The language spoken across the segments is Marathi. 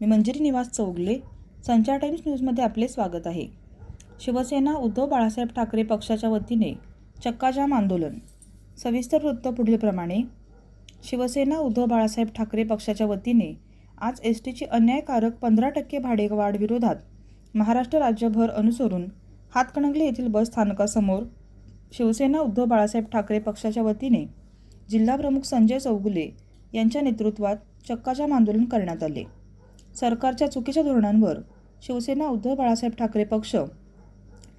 मी मंजिरी निवास चौगले संचार टाइम्स न्यूजमध्ये आपले स्वागत आहे. शिवसेना उद्धव बाळासाहेब ठाकरे पक्षाच्या वतीने चक्काजाम आंदोलन. सविस्तर वृत्त पुढीलप्रमाणे शिवसेना उद्धव बाळासाहेब ठाकरे पक्षाच्या वतीने आज एस टीची अन्यायकारक पंधरा टक्के भाडेवाढ विरोधात महाराष्ट्र राज्यभर अनुसरून हातकणंगले येथील बस स्थानकासमोर शिवसेना उद्धव बाळासाहेब ठाकरे पक्षाच्या वतीने जिल्हाप्रमुख संजय चौगुले यांच्या नेतृत्वात चक्काजाम आंदोलन करण्यात आले. सरकारच्या चुकीच्या धोरणांवर शिवसेना उद्धव बाळासाहेब ठाकरे पक्ष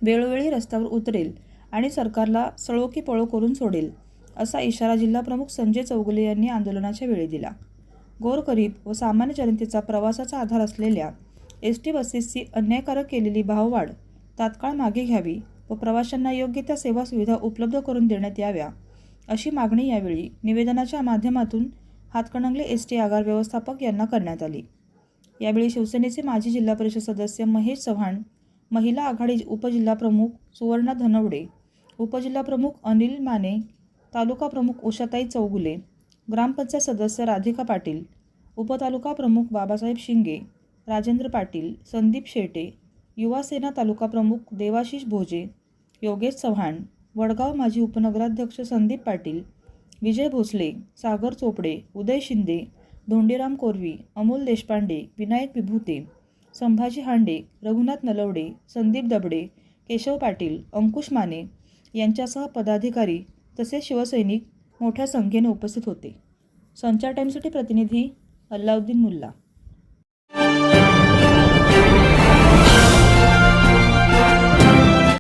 वेळोवेळी रस्त्यावर उतरेल आणि सरकारला सळो की पळो करून सोडेल असा इशारा जिल्हाप्रमुख संजय चौगुले यांनी आंदोलनाच्या वेळी दिला. गोरगरीब व सामान्य जनतेचा प्रवासाचा आधार असलेल्या एस टी बसेसची अन्यायकारक केलेली भाववाढ तात्काळ मागे घ्यावी व प्रवाशांना योग्य त्या सेवा सुविधा उपलब्ध करून देण्यात याव्या अशी मागणी यावेळी निवेदनाच्या माध्यमातून हातकणंगले एस टी आगार व्यवस्थापक यांना करण्यात आली. यावेळी शिवसेनेचे माजी जिल्हा परिषद सदस्य महेश चव्हाण महिला आघाडी उपजिल्हाप्रमुख सुवर्णा धनवडे उपजिल्हाप्रमुख अनिल माने तालुका प्रमुख उषाताई चौगुले ग्रामपंचायत सदस्य राधिका पाटील उपतालुका प्रमुख बाबासाहेब शिंगे राजेंद्र पाटील संदीप शेटे युवासेना तालुका प्रमुख देवाशिष भोजे योगेश चव्हाण वडगाव माजी उपनगराध्यक्ष संदीप पाटील विजय भोसले सागर चोपडे उदय शिंदे धोंडीराम कोरवी अमोल देशपांडे विनायक विभूते संभाजी हांडे रघुनाथ नलवडे संदीप दबडे केशव पाटील अंकुश माने यांच्यासह पदाधिकारी तसेच शिवसैनिक मोठ्या संख्येने उपस्थित होते. संचार टाईमसाठी प्रतिनिधी अल्लाउद्दीन मुल्ला.